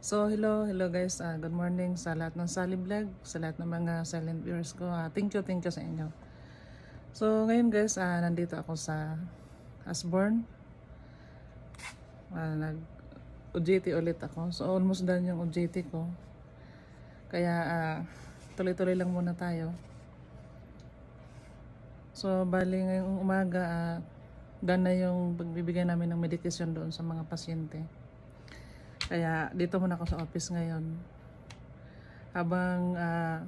So, hello, hello guys. Ah, good morning sa lahat ng Sally Vlog, sa lahat ng mga silent viewers ko. Ah, thank you, thank you sa inyo. So, ngayon guys, ah, nandito ako sa Asborn. Ah, nag OJT ulit ako. So, almost done yung OJT ko. Kaya, ah, tuloy-tuloy lang muna tayo. So, bali ngayong umaga, ah, done na yung pagbibigay namin ng medication doon sa mga pasyente. Kaya dito muna ako sa office ngayon. Habang ah,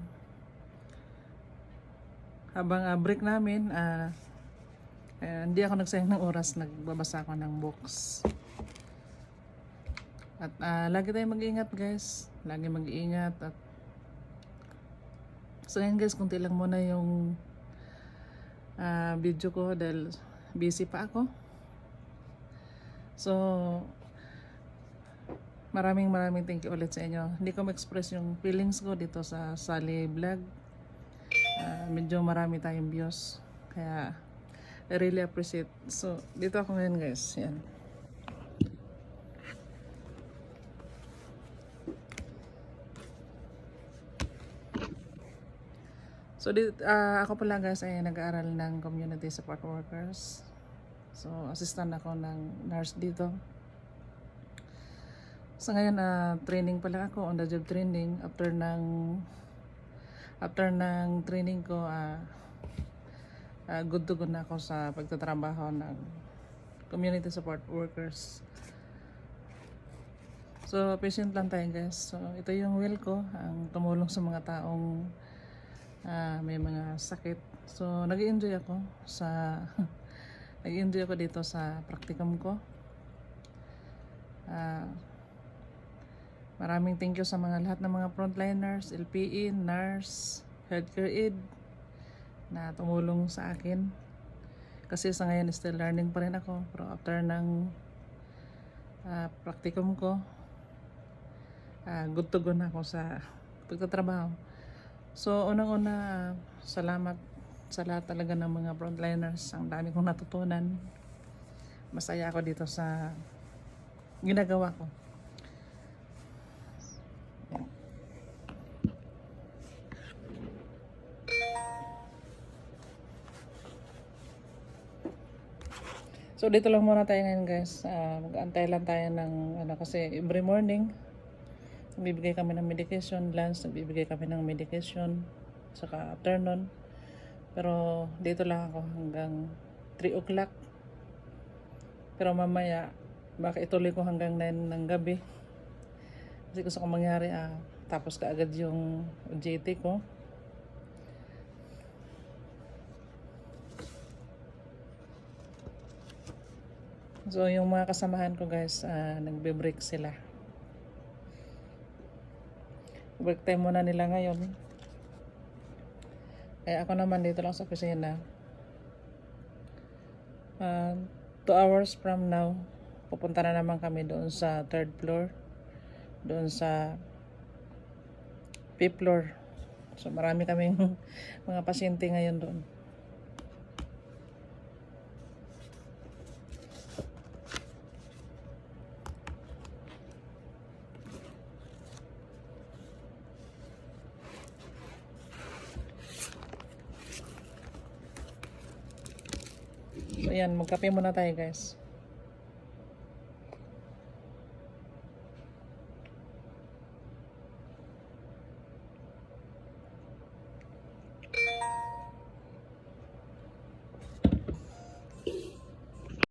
habang ah, break namin, ah, eh, hindi ako nagsayang ng oras, nagbabasa ako ng books. At ah, lagi tayong mag-iingat guys. Lagi mag-iingat at So yan guys, kunti lang muna yung ah, video ko dahil busy pa ako. So, Maraming maraming thank you ulit sa inyo. Hindi ko ma-express yung feelings ko dito sa Sally Vlog. Ah, medyo marami tayong views. Kaya, I really appreciate. So, dito ako ngayon guys. Yan. So, di, ah, ako pala guys ay nag-aaral ng community support workers. So, assistant ako ng nurse dito. Sa ngayon, ah, training pala ako, on the job training. After ng after ng training ko, ah, ah, good to go na ako sa pagtatrabaho ng community support workers. So, patient lang tayo guys. So, ito yung will ko, ang tumulong sa mga taong ah, may mga sakit. So, nag enjoy ako sa nag enjoy ako dito sa practicum ko. Ah, Maraming thank you sa mga lahat ng mga frontliners, LPE, nurse, healthcare aid na tumulong sa akin. Kasi sa ngayon still learning pa rin ako. Pero after ng ah, practicum ko, ah, good to go na ako sa pagtatrabaho. So, unang-una, salamat sa lahat talaga ng mga frontliners. Ang dami kong natutunan. Masaya ako dito sa ginagawa ko. So dito lang muna tayo ngayon guys. Ah, mag-antay lang tayo ng ano kasi every morning nagbibigay kami ng medication, lunch nagbibigay kami ng medication saka afternoon. Pero dito lang ako hanggang 3 o'clock. Pero mamaya baka ituloy ko hanggang 9 ng gabi. Kasi gusto ko mangyari ah, tapos kaagad yung OJT ko. So, yung mga kasamahan ko guys, ah, nagbe-break sila. Break time muna nila ngayon. Kaya ako naman dito lang sa kusina. Ah, two hours from now, pupunta na naman kami doon sa third floor. Doon sa fifth floor. So, marami kaming mga pasyente ngayon doon. So, ayan, magkape muna tayo guys.